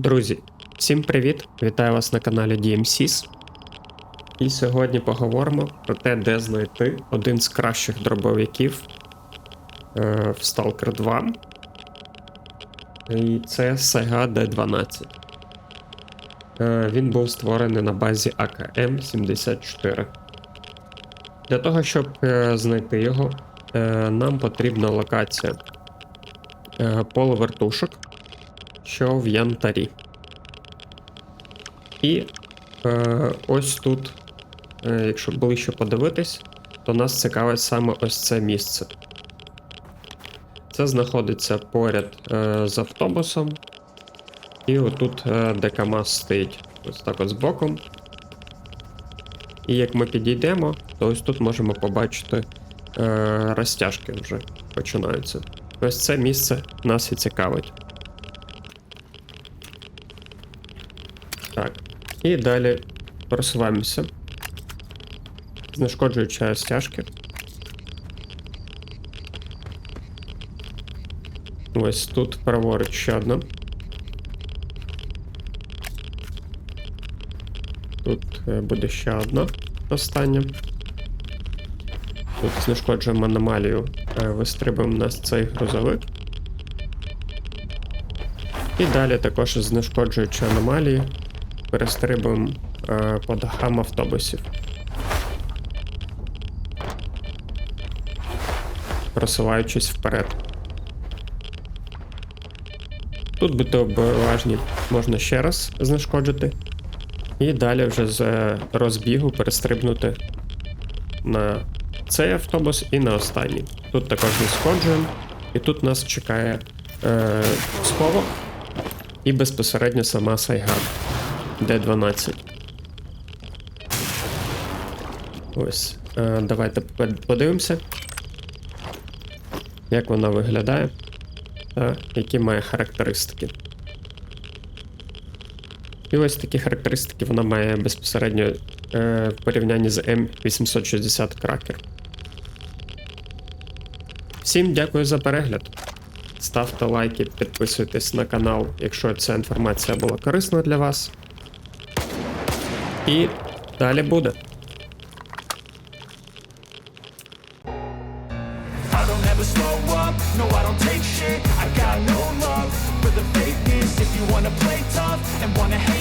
Друзі, всім привіт! Вітаю вас на каналі DMCs. І сьогодні поговоримо про те, де знайти один з кращих дробовиків е, в Stalker 2. І це Sega D12. Е, він був створений на базі AKM-74. Для того, щоб е, знайти його, е, нам потрібна локація е, полувертушок, що в Янтарі. І е, ось тут, е, якщо ближче подивитись, то нас цікавить саме ось це місце. Це знаходиться поряд е, з автобусом. І отут е, де стоїть ось так от збоку. І як ми підійдемо, то ось тут можемо побачити е, розтяжки вже починаються. Ось це місце нас і цікавить. Так. І далі просуваємося. Знешкоджуючи стяжки. Ось тут праворуч ще одна. Тут е, буде ще одна остання. Тут знешкоджуємо аномалію, е, вистрибуємо на цей грузовик. І далі також знешкоджуючи аномалії, перестрибуємо е, по дахам автобусів. Просуваючись вперед. Тут будьте обережні, можна ще раз знешкоджити. І далі вже з е, розбігу перестрибнути на цей автобус і на останній. Тут також знешкоджуємо. І тут нас чекає е, сховок і безпосередньо сама Сайган D12. Ось. Е, давайте подивимося, як вона виглядає та які має характеристики. І ось такі характеристики вона має безпосередньо е, в порівнянні з M860 Cracker. Всім дякую за перегляд. Ставте лайки, підписуйтесь на канал, якщо ця інформація була корисна для вас. І далі буде. wanna play tough and wanna hate